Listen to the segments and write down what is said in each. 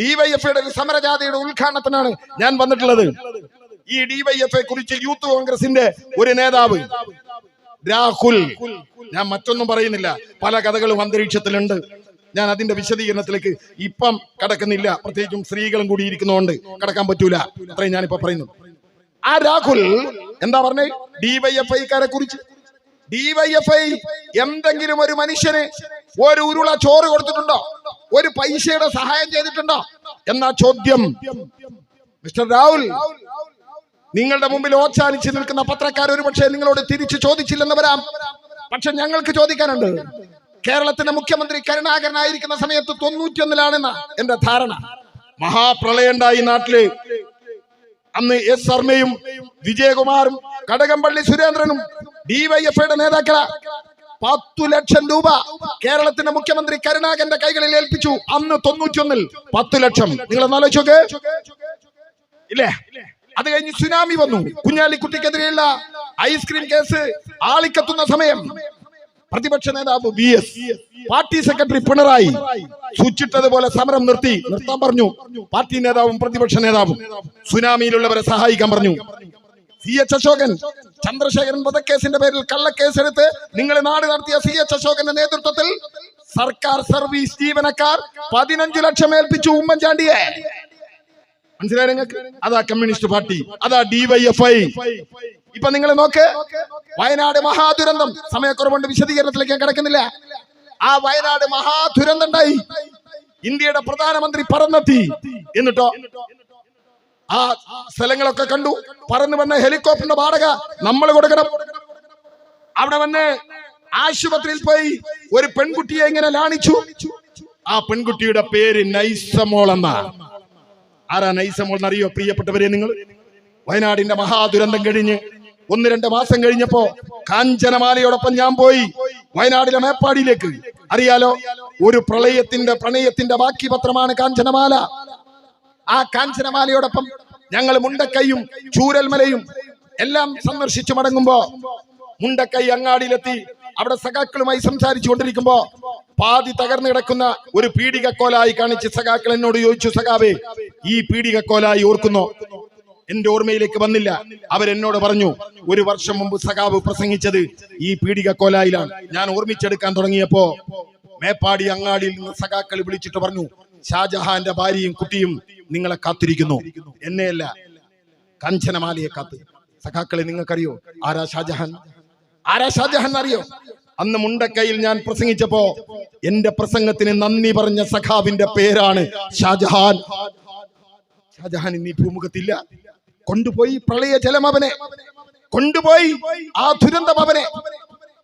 ഡിവൈഎഫ്ഐയുടെ ഒരു സമരജാഥയുടെ ഉദ്ഘാടനത്തിനാണ് ഞാൻ വന്നിട്ടുള്ളത്. ഈ ഡിവൈഎഫ്ഐ കുറിച്ച് യൂത്ത് കോൺഗ്രസിന്റെ ഒരു നേതാവ് രാഹുൽ. ഞാൻ മറ്റൊന്നും പറയുന്നില്ല. പല കഥകളും അന്തരീക്ഷത്തിലുണ്ട്. ഞാൻ അതിന്റെ വിശദീകരണത്തിലേക്ക് ഇപ്പം കടക്കുന്നില്ല. പ്രത്യേകിച്ചും സ്ത്രീകളും കൂടി ഇരിക്കുന്നതുകൊണ്ട് കടക്കാൻ പറ്റൂല. അത്രയും ഞാനിപ്പോ പറയുന്നു. ആ രാഹുൽ എന്താ പറഞ്ഞേ? ഡിവൈഎഫ്ഐക്കാരെ കുറിച്ച് ഡിവൈഎഫ്ഐ എന്തെങ്കിലും ഒരു മനുഷ്യന് ഒരു ഉരുള ചോറ് കൊടുത്തിട്ടുണ്ടോ? ഒരു പൈസയുടെ സഹായം ചെയ്തിട്ടുണ്ടോ? എന്നാ ചോദ്യം. മിസ്റ്റർ രാഹുൽ നിങ്ങളുടെ മുമ്പിൽ ഓച്ചാനിച്ച് നിൽക്കുന്ന പത്രക്കാർ ഒരു പക്ഷേ നിങ്ങളോട് തിരിച്ചു ചോദിച്ചില്ലെന്ന് വരാം. പക്ഷെ ഞങ്ങൾക്ക് ചോദിക്കാനുണ്ട്. കേരളത്തിന്റെ മുഖ്യമന്ത്രി കരുണാകരൻ കരുണാകരനായിരിക്കുന്ന സമയത്ത് തൊണ്ണൂറ്റിയൊന്നിലാണെന്ന എന്റെ ധാരണ. മഹാപ്രളയം ഉണ്ടായി നാട്ടിൽ. അന്ന് എസ് ശർമ്മയും വിജയകുമാറും കടകംപള്ളി സുരേന്ദ്രനും ഡിവൈഎഫ്ഐയുടെ നേതാക്കളാ. പത്തു ലക്ഷം രൂപ കേരളത്തിന്റെ മുഖ്യമന്ത്രി കരുണാകരന്റെ കൈകളിൽ ഏൽപ്പിച്ചു. അന്ന് തൊണ്ണൂറ്റിയൊന്നിൽ പത്തു ലക്ഷം. നിങ്ങൾ ആലോചിച്ചോക്കെ ഇല്ലേ? അത് കഴിഞ്ഞ് സുനാമി വന്നു. കുഞ്ഞാലിക്കുട്ടിക്കെതിരെയുള്ള ഐസ്ക്രീം കേസ് ആളിക്കത്തുന്ന സമയം. പ്രതിപക്ഷ നേതാവ് V S. Party secretary Pinarayi സൂചിട്ടതുപോലെ സമരം നിർത്തി. നിർത്താൻ പറഞ്ഞു. പാർട്ടി നേതാവും പ്രതിപക്ഷ നേതാവും സുനാമിയിലുള്ളവരെ സഹായിക്കാൻ പറഞ്ഞു. സി എച്ച് അശോകൻ ചന്ദ്രശേഖരൻ വധക്കേസിന്റെ പേരിൽ കള്ളക്കേസെടുത്ത് നിങ്ങൾ നാട് നടത്തിയ സി എച്ച് അശോകന്റെ നേതൃത്വത്തിൽ സർക്കാർ സർവീസ് ജീവനക്കാർ പതിനഞ്ചു ലക്ഷം ഏൽപ്പിച്ചു ഉമ്മൻചാണ്ടിയെ. മനസ്സിലായി നിങ്ങൾക്ക്? അതാ കമ്മ്യൂണിസ്റ്റ് പാർട്ടി അതാ ഡിവൈഎഫ്ഐ. ഇപ്പൊ നിങ്ങൾ നോക്ക് വയനാട് മഹാദുരന്തം. സമയക്കുറവുണ്ട് വിശദീകരണത്തിലേക്ക് ഞാൻ കിടക്കുന്നില്ല. ആ വയനാട് മഹാദുരന്തം ഉണ്ടായി. ഇന്ത്യയുടെ പ്രധാനമന്ത്രി പറന്നെത്തി. എന്നിട്ടോ? ആ സ്ഥലങ്ങളൊക്കെ കണ്ടു. പറന്നു വന്ന ഹെലികോപ്റ്ററിന്റെ വാടക നമ്മൾ കൊടുക്കണം. അവിടെ വന്ന് ആശുപത്രിയിൽ പോയി ഒരു പെൺകുട്ടിയെ ഇങ്ങനെ ലാണിച്ചു. ആ പെൺകുട്ടിയുടെ പേര് നൈസമോൾ എന്നാ ആരാ നൈസമോൾ എന്നറിയോ പ്രിയപ്പെട്ടവരെ നിങ്ങൾ. വയനാടിന്റെ മഹാദുരന്തം കഴിഞ്ഞ് ഒന്ന് രണ്ട് മാസം കഴിഞ്ഞപ്പോ കാഞ്ചനമാലയോടൊപ്പം ഞാൻ പോയി വയനാടിലെ മേപ്പാടിയിലേക്ക്. അറിയാലോ? ഒരു പ്രളയത്തിന്റെ പ്രണയത്തിന്റെ ബാക്കി പത്രമാണ് കാഞ്ചനമാല. ആ കാഞ്ചനമാലയോടൊപ്പം ഞങ്ങൾ മുണ്ടക്കൈയും ചൂരൽമലയും എല്ലാം സന്ദർശിച്ചു മടങ്ങുമ്പോ മുണ്ടക്കൈ അങ്ങാടിയിലെത്തി അവിടെ സഖാക്കളുമായി സംസാരിച്ചു കൊണ്ടിരിക്കുമ്പോ പാതി തകർന്നു കിടക്കുന്ന ഒരു പീഡികക്കോലായി കാണിച്ച് സഖാക്കൾ എന്നോട് ചോദിച്ചു സഖാവേ ഈ പീഡികക്കോലായി ഓർക്കുന്നോ? എന്റെ ഓർമ്മയിലേക്ക് വന്നില്ല. അവരെന്നോട് പറഞ്ഞു ഒരു വർഷം മുമ്പ് സഖാവ് പ്രസംഗിച്ചത് ഈ പീഡികക്കോലായിലാണ് ഞാൻ ഓർമ്മിച്ചെടുക്കാൻ തുടങ്ങിയപ്പോ മേപ്പാടി അങ്ങാടിയിൽ നിന്ന് സഖാക്കൾ വിളിച്ചിട്ട് പറഞ്ഞു ഷാജഹാന്റെ ഭാര്യയും കുട്ടിയും നിങ്ങളെ കാത്തിരിക്കുന്നു. എന്നെയല്ല കഞ്ചനമാലയെ കാത്ത്. സഖാക്കളെ നിങ്ങൾക്കറിയോ ആരാ ഷാജഹാൻ? ആരാ ഷാജഹാൻ അറിയോ? അന്ന് മുണ്ടക്കൈയിൽ ഞാൻ പ്രസംഗിച്ചപ്പോ എന്റെ പ്രസംഗത്തിന് നന്ദി പറഞ്ഞ സഖാവിന്റെ പേരാണ് ഷാജഹാൻ. ഷാജഹാൻ ഇന്ന് ഈ ഭൂമുഖത്തില്ല. കൊണ്ടുപോയി പ്രളയ ജലം അവനെ. കൊണ്ടുപോയി ആ ദുരന്തം അവനെ.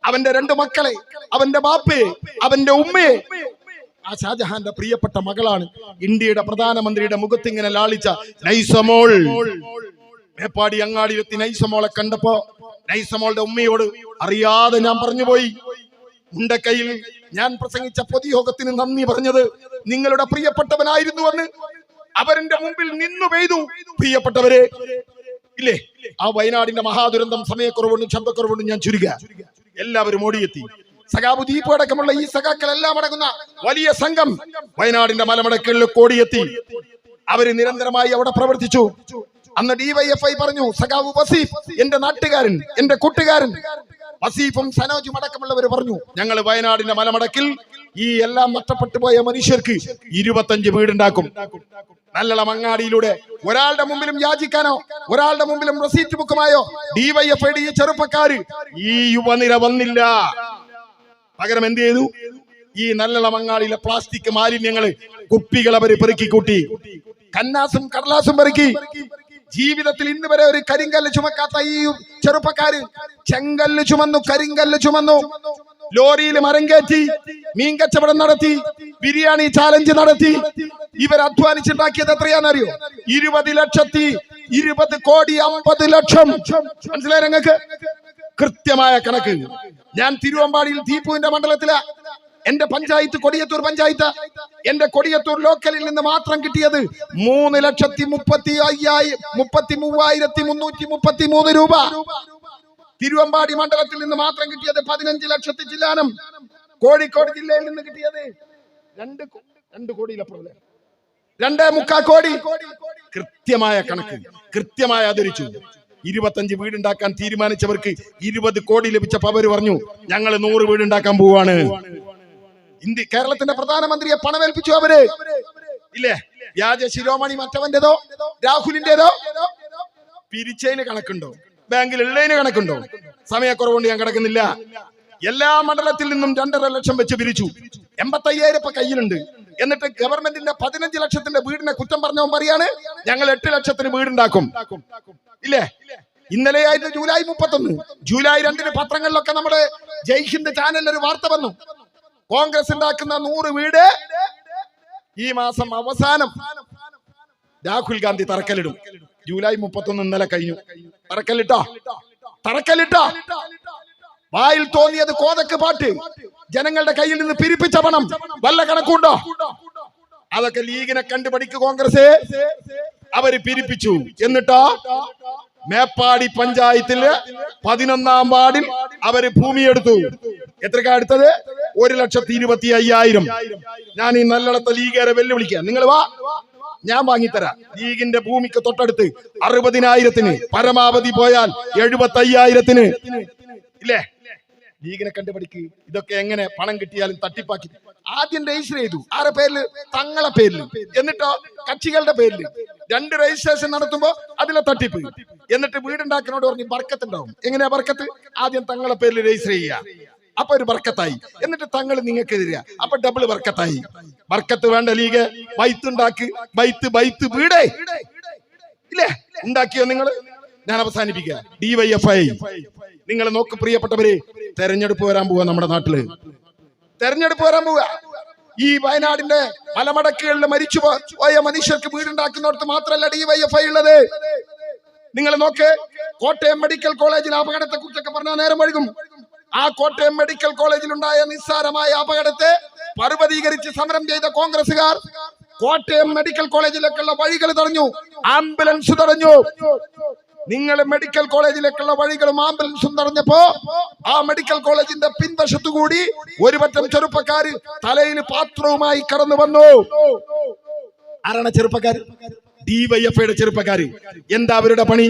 അവന്റെ രണ്ട് മക്കളെ അവന്റെ ബാപ്പയെ അവന്റെ ഉമ്മയെ ആ ഷാജഹാന്റെ പ്രിയപ്പെട്ട മകളാണ് ഇന്ത്യയുടെ പ്രധാനമന്ത്രിയുടെ മുഖത്തിങ്ങനെ ലാളിച്ച നൈസമോൾ. മേപ്പാടി അങ്ങാടിയിലെത്തി നൈസമോളെ കണ്ടപ്പോ നൈസമോളുടെ ഉമ്മയോട് അറിയാതെ ഞാൻ പറഞ്ഞുപോയി. മുണ്ടക്കൈയിൽ ഞാൻ പ്രസംഗിച്ച പൊതുയോഗത്തിന് നന്ദി പറഞ്ഞത് നിങ്ങളുടെ പ്രിയപ്പെട്ടവനായിരുന്നു എന്ന് അവരുടെ മുമ്പിൽ നിന്നു പെയ്തു. പ്രിയപ്പെട്ടവരെ ഇല്ലേ? ആ വയനാടിന്റെ മഹാദുരന്തം സമയക്കുറവുണ്ടും ശബ്ദക്കുറവുണ്ടും ഞാൻ ചുരുക എല്ലാവരും ഓടിയെത്തി. സഖാബു ദീപു അടക്കമുള്ള ഈ സഖാക്കൾ എല്ലാം അടങ്ങുന്ന വലിയ സംഘം വയനാടിന്റെ മലമടക്കുകളിൽ കോടിയെത്തി. അവർ നിരന്തരമായി അവിടെ പ്രവർത്തിച്ചു. അന്ന് ഡിവൈഎഫ്ഐ പറഞ്ഞു സഖാബു വസീഫ് എന്റെ നാട്ടുകാരൻ എന്റെ കൂട്ടുകാരൻ. വസീഫും സനോജും അടക്കമുള്ളവർ പറഞ്ഞു ഞങ്ങൾ വയനാടിന്റെ മലമടക്കിൽ ഈ എല്ലാം നഷ്ടപ്പെട്ടു പോയ മനുഷ്യർക്ക് ഇരുപത്തഞ്ച് വീടുണ്ടാക്കും. നല്ലള മങ്ങാടിയിലൂടെ ഒരാളുടെ മുമ്പിലും യാചിക്കാനോ ഒരാളുടെ മുമ്പിലും റെസീറ്റ് ബുക്കുമായോ ഡിവൈഎഫ്ഐ ഡി ചെറുപ്പക്കാര് ഈ യുവനിര വന്നില്ല. പകരം എന്ത് ചെയ്തു? ഈ നല്ലള മങ്ങാടിയിലെ പ്ലാസ്റ്റിക് മാലിന്യങ്ങൾ കുപ്പികൾ അവർ പെറുക്കി കൂട്ടി. കന്നാസും കടലാസും പെറുക്കി. ജീവിതത്തിൽ ഇന്ന് വരെ ഒരു കരിങ്കല്ല് ചുമക്കാത്ത ഈ ചെറുപ്പക്കാര് ചെങ്കല്ല് ചുമന്നു കരിങ്കല്ല് ചുമന്നു. ലോറിയിൽ മരം കയറ്റി മീൻ കച്ചവടം നടത്തി ബിരിയാണി ചാലഞ്ച് നടത്തി. ഇവർ അധ്വാനിച്ചുണ്ടാക്കിയത് എത്രയാണെന്നറിയോ? ഇരുപത് ലക്ഷത്തി ഇരുപത് കോടി അമ്പത് ലക്ഷം. മനസ്സിലായി കൃത്യമായ കണക്ക്. ഞാൻ തിരുവമ്പാടിയിൽ ദീപുവിന്റെ മണ്ഡലത്തിൽ. എന്റെ പഞ്ചായത്ത് കൊടിയത്തൂർ പഞ്ചായത്ത്. എന്റെ കൊടിയത്തൂർ ലോക്കലിൽ നിന്ന് മാത്രം കിട്ടിയത് മൂന്ന് ലക്ഷത്തി മുപ്പത്തി അയ്യായി മുപ്പത്തി മൂവായിരത്തി മുന്നൂറ്റി മുപ്പത്തി മൂന്ന് രൂപ. തിരുവമ്പാടി മണ്ഡലത്തിൽ നിന്ന് മാത്രം കിട്ടിയത് പതിനഞ്ച് ലക്ഷത്തി ചില്ലാനം. കോഴിക്കോട് ജില്ലയിൽ നിന്ന് കിട്ടിയത് രണ്ട് രണ്ട് കോടിയിലപ്പുറം രണ്ടേ മുക്കാൽ കോടി. കൃത്യമായ കണക്ക് കൃത്യമായി ആദരിച്ചു ഇരുപത്തഞ്ച് വീടുണ്ടാക്കാൻ തീരുമാനിച്ചവർക്ക് ഇരുപത് കോടി ലഭിച്ചപ്പോ അവർ പറഞ്ഞു. ഞങ്ങൾ നൂറ് വീടുണ്ടാക്കാൻ പോവാണ്. ഇന്ത്യ കേരളത്തിന്റെ പ്രധാനമന്ത്രിയെ പണമേൽപ്പിച്ചു അവർ. ഇല്ലേ? വ്യാജ ശിരോമണി മറ്റവന്റേതോ? രാഹുലിന്റേതോ? പിരിച്ചതിന് കണക്കുണ്ടോ? ബാങ്കിൽ ഉള്ളതിന് കണക്കുണ്ടോ? സമയക്കുറവുകൊണ്ട് ഞാൻ കിടക്കുന്നില്ല. എല്ലാ മണ്ഡലത്തിൽ നിന്നും രണ്ടര ലക്ഷം വെച്ച് പിരിച്ചു. എൺപത്തി അയ്യായിരം ഇപ്പൊ കയ്യിലുണ്ട്. എന്നിട്ട് ഗവൺമെന്റിന്റെ പതിനഞ്ച് ലക്ഷത്തിന്റെ വീടിനെ കുറ്റം പറഞ്ഞവൻ പറയാണ് ഞങ്ങൾ എട്ട് ലക്ഷത്തിന് വീടുണ്ടാക്കും. ഇല്ലേ? ഇന്നലെയായിട്ട് ജൂലൈ മുപ്പത്തൊന്ന്. ജൂലൈ രണ്ടിന് പത്രങ്ങളിലൊക്കെ നമ്മുടെ ജയ്ഹിന്ദ് ചാനലിൽ ഒരു വാർത്ത വന്നു. കോൺഗ്രസ് ഉണ്ടാക്കുന്ന നൂറ് വീട് ഈ മാസം അവസാനം രാഹുൽ ഗാന്ധി തറക്കല്ലിടും. ജൂലൈ മുപ്പത്തൊന്ന് ഇന്നലെ കഴിഞ്ഞു. തറക്കല്ലിട്ടോ? തറക്കല്ലിട്ടോ? വായിൽ തോന്നിയത് കോതക്ക് പാട്ട്. ജനങ്ങളുടെ കയ്യിൽ നിന്ന് പിരിപ്പിച്ച പണം. വല്ല കണക്കുണ്ടോ? അതൊക്കെ ലീഗിനെ കണ്ടുപഠിക്കു കോൺഗ്രസ്. അവർ പിരിപ്പിച്ചു. എന്നിട്ടോ? മേപ്പാടി പഞ്ചായത്തിൽ പതിനൊന്നാം വാർഡിൽ അവർ ഭൂമിയെടുത്തു. എത്രക്കാ എടുത്തത്? ഒരു ലക്ഷത്തി ഇരുപത്തി അയ്യായിരം. ഞാൻ ഈ നല്ലിടത്തെ ലീഗേറെ വെല്ലുവിളിക്കുക നിങ്ങൾ വാ. ഞാൻ വാങ്ങിത്തരാം. ലീഗിന്റെ ഭൂമിക്ക് തൊട്ടടുത്ത് അറുപതിനായിരത്തിന് പരമാവധി പോയാൽ എഴുപത്തി അയ്യായിരത്തിന് ഇല്ലേ? ലീഗിനെ കണ്ടുപിടിക്ക്. ഇതൊക്കെ എങ്ങനെ പണം കിട്ടിയാലും തട്ടിപ്പാക്കി. ആദ്യം രജിസ്റ്റർ ചെയ്തു. ആരുടെ പേരിൽ? തങ്ങളെ പേരിൽ എന്നിട്ടോ? കക്ഷികളുടെ പേരിൽ രണ്ട് രജിസ്ട്രേഷൻ നടത്തുമ്പോ അതിലെ തട്ടിപ്പ്. എന്നിട്ട് വീടുണ്ടാക്കുന്നോട് പറഞ്ഞ് ബർക്കത്തുണ്ടാവും. എങ്ങനെയാ ബർക്കത്ത്? ആദ്യം തങ്ങളെ പേരിൽ രജിസ്റ്റർ ചെയ്യുക. അപ്പൊ ഒരു ബർക്കത്തായി. എന്നിട്ട് തങ്ങൾ നിങ്ങൾക്ക് തരിക അപ്പൊ ഡബിൾ ബർക്കത്തായി. ബർക്കത്ത് വേണ്ട ലീഗ്. ബൈത്ത് ഉണ്ടാക്ക്. ബൈത്ത് ബൈത്ത് വീടേ. ഇല്ലേ? ഉണ്ടാക്കിയോ നിങ്ങൾ ഞാൻ അവസാനിപ്പിക്കുക. ഡിവൈഎഫ്ഐ നിങ്ങൾ നോക്ക് പ്രിയപ്പെട്ടവര് തെരഞ്ഞെടുപ്പ് വരാൻ പോവാ നമ്മുടെ നാട്ടിൽ. തെരഞ്ഞെടുപ്പ് വരാൻ പോവുക ഈ വയനാടിന്റെ മലമടക്കുകളിൽ മരിച്ചു പോയ മനുഷ്യർക്ക് വീടുണ്ടാക്കുന്നിടത്ത് മാത്രമല്ല ഐ ഉള്ളത്. നിങ്ങൾ നോക്ക് കോട്ടയം മെഡിക്കൽ കോളേജിൽ അപകടത്തെ കുറിച്ചൊക്കെ പറഞ്ഞാൽ നേരം ഒഴുകും ആ കോട്ടയം മെഡിക്കൽ കോളേജിൽ ഉണ്ടായ നിസ്സാരമായ അപകടത്തെ പർവതീകരിച്ച് സമരം ചെയ്ത കോൺഗ്രസുകാർ കോട്ടയം മെഡിക്കൽ കോളേജിലേക്കുള്ള വഴികൾ തടഞ്ഞു ആംബുലൻസ് തടഞ്ഞു. നിങ്ങൾ മെഡിക്കൽ കോളേജിലേക്കുള്ള വഴികളും ആംബുലൻസും തടഞ്ഞപ്പോ ആ മെഡിക്കൽ കോളേജിന്റെ പിൻവശത്തുകൂടി ഒരു പറ്റം ചെറുപ്പക്കാര് തലയിൽ പാത്രവുമായി കടന്നു വന്നു. ആരാണ് ചെറുപ്പക്കാര് ഡിവൈഎഫ്ഐയുടെ ചെറുപ്പക്കാര് എന്താ അവരുടെ പണി?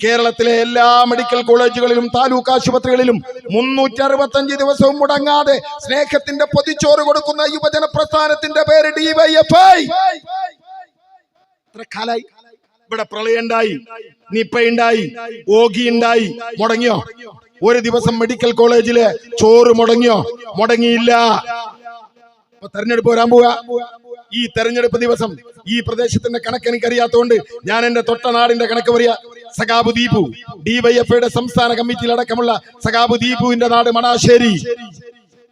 കേരളത്തിലെ എല്ലാ മെഡിക്കൽ കോളേജുകളിലും താലൂക്ക് ആശുപത്രികളിലും മുന്നൂറ്റി അറുപത്തഞ്ച് ദിവസവും മുടങ്ങാതെ സ്നേഹത്തിന്റെ പൊതിച്ചോറ് കൊടുക്കുന്ന യുവജന പ്രസ്ഥാനത്തിന്റെ പേര് ഡിവൈഎഫ്ഐ എത്ര കാലായി? ഇവിടെ പ്രളയം ഉണ്ടായി നിപ്പ ഉണ്ടായി ഓഗി ഉണ്ടായി മുടങ്ങിയോ? ഒരു ദിവസം മെഡിക്കൽ കോളേജിൽ ചോറ് മുടങ്ങിയോ? മുടങ്ങിയില്ല. തെരഞ്ഞെടുപ്പ് വരാൻ പോവുക. ഈ തെരഞ്ഞെടുപ്പ് ദിവസം ഈ പ്രദേശത്തിന്റെ കണക്ക് എനിക്കറിയാത്തതുകൊണ്ട് ഞാൻ എന്റെ തൊട്ടനാടിന്റെ കണക്ക് പറയാ. സഖാബു ദീപു ഡിവൈഎഫ്ഐയുടെ സംസ്ഥാന കമ്മിറ്റിയിൽ അടക്കമുള്ള സഖാബു ദീപുവിന്റെ നാട് മണാശ്ശേരി.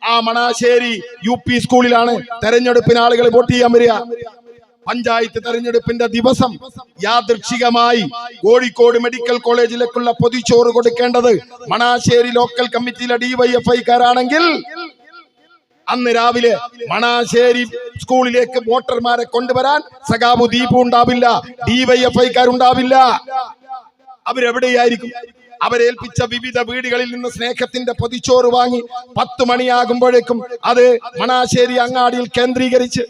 ആ മണാശ്ശേരി യു പി സ്കൂളിലാണ് തെരഞ്ഞെടുപ്പിന് ആളുകൾ വോട്ട് ചെയ്യാൻ വരിക. പഞ്ചായത്ത് തെരഞ്ഞെടുപ്പിന്റെ ദിവസം യാദൃച്ഛികമായി കോഴിക്കോട് മെഡിക്കൽ കോളേജിലേക്കുള്ള പൊതിച്ചോറ് കൊടുക്കേണ്ടത് മണാശ്ശേരി ലോക്കൽ കമ്മിറ്റിയിലെ ഡിവൈഎഫ്ഐക്കാരാണെങ്കിൽ അന്ന് രാവിലെ മണാശ്ശേരി സ്കൂളിലേക്ക് വോട്ടർമാരെ കൊണ്ടുവരാൻ സഖാബു ദീപു ഉണ്ടാവില്ല ഡിവൈഎഫ്ഐക്കാരുണ്ടാവില്ല. അവരെവിടെയായിരിക്കും? അവരേൽപ്പിച്ച വിവിധ വീടുകളിൽ നിന്ന് സ്നേഹത്തിന്റെ പൊതിച്ചോറ് വാങ്ങി പത്ത് മണിയാകുമ്പോഴേക്കും അത് മണാശ്ശേരി അങ്ങാടിയിൽ കേന്ദ്രീകരിച്ച്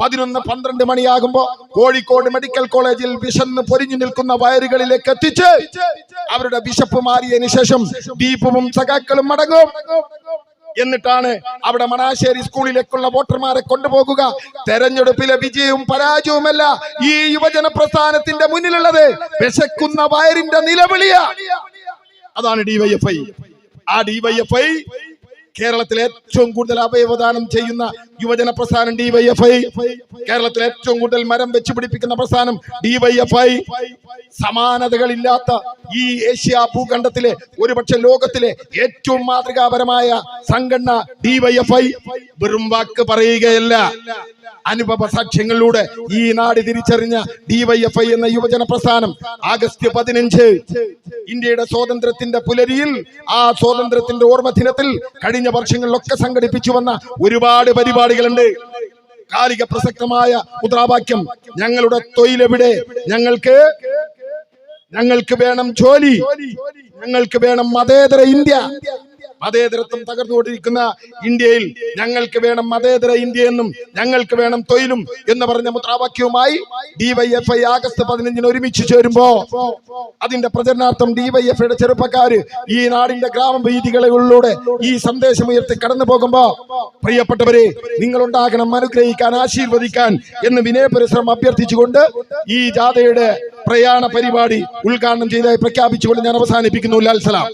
പതിനൊന്ന് പന്ത്രണ്ട് മണിയാകുമ്പോ കോഴിക്കോട് മെഡിക്കൽ കോളേജിൽ വിശന്ന് പൊരിഞ്ഞു നിൽക്കുന്ന വയറുകളിലേക്ക് എത്തിച്ച് അവരുടെ വിശപ്പ് മാറിയതിനു ശേഷം ദീപവും സഖാക്കളും മടങ്ങും. എന്നിട്ടാണ് അവിടെ മണാശ്ശേരി സ്കൂളിലേക്കുള്ള വോട്ടർമാരെ കൊണ്ടുപോകുക. തെരഞ്ഞെടുപ്പിലെ വിജയവും പരാജയവുമല്ല ഈ യുവജന പ്രസ്ഥാനത്തിന്റെ മുന്നിലുള്ളത്. വിശക്കുന്ന വയറിന്റെ നിലവിളിയ. അതാണ് ഡിവൈഎഫ്ഐ ആ ഡിവൈഎഫ്ഐ കേരളത്തിലെ ഏറ്റവും കൂടുതൽ അവയവദാനം ചെയ്യുന്ന യുവജന പ്രസ്ഥാനം ഡിവൈഎഫ്ഐ കേരളത്തിലെ ഏറ്റവും കൂടുതൽ മരം വെച്ചുപിടിപ്പിക്കുന്ന പ്രസ്ഥാനം ഡിവൈഎഫ്ഐ സമാനതകളില്ലാത്ത ഈ ഏഷ്യ ഭൂഖണ്ഡത്തിലെ ഒരുപക്ഷെ ലോകത്തിലെ ഏറ്റവും മാതൃകാപരമായ സംഘടന ഡിവൈഎഫ്ഐ വെറും വാക്ക് പറയുകയല്ല. അനുഭവ സാക്ഷ്യങ്ങളിലൂടെ ഈ നാട് തിരിച്ചറിഞ്ഞ ഡിവൈഎഫ്ഐ എന്ന യുവജന പ്രസ്ഥാനം ആഗസ്റ്റ് പതിനഞ്ച് ഇന്ത്യയുടെ സ്വാതന്ത്ര്യത്തിന്റെ പുലരിയിൽ ആ സ്വാതന്ത്ര്യത്തിന്റെ ഓർമ്മ ദിനത്തിൽ കഴിഞ്ഞ വർഷങ്ങളിലൊക്കെ സംഘടിപ്പിച്ചു വന്ന ഒരുപാട് പരിപാടികളുണ്ട്. കാലിക പ്രസക്തമായ മുദ്രാവാക്യം ഞങ്ങളുടെ തൊഴിലെവിടെ? ഞങ്ങൾക്ക് ഞങ്ങൾക്ക് വേണം ജോലി. ഞങ്ങൾക്ക് വേണം മതേതര ഇന്ത്യ. മതേതരത്വം തകർന്നുകൊണ്ടിരിക്കുന്ന ഇന്ത്യയിൽ ഞങ്ങൾക്ക് വേണം മതേതര ഇന്ത്യ എന്നും ഞങ്ങൾക്ക് വേണം തൊഴിലും എന്ന് പറഞ്ഞ മുദ്രാവാക്യവുമായി ഡിവൈഎഫ്ഐ ആഗസ്റ്റ് പതിനഞ്ചിന് ഒരുമിച്ച് ചേരുമ്പോ അതിന്റെ പ്രചരണാർത്ഥം ഡിവൈഎഫ്ഐയുടെ ചെറുപ്പക്കാര് ഈ നാടിന്റെ ഗ്രാമവീതികളിലൂടെ ഈ സന്ദേശം ഉയർത്തി കടന്നു പോകുമ്പോ പ്രിയപ്പെട്ടവരെ നിങ്ങൾ ഉണ്ടാകണം അനുഗ്രഹിക്കാൻ ആശീർവദിക്കാൻ എന്ന് വിനയപരിശ്രമം അഭ്യർത്ഥിച്ചുകൊണ്ട് ഈ ജാഥയുടെ പ്രയാണ പരിപാടി ഉദ്ഘാടനം ചെയ്തായി പ്രഖ്യാപിച്ചുകൊണ്ട് ഞാൻ അവസാനിപ്പിക്കുന്നു. ലാൽ സലാം.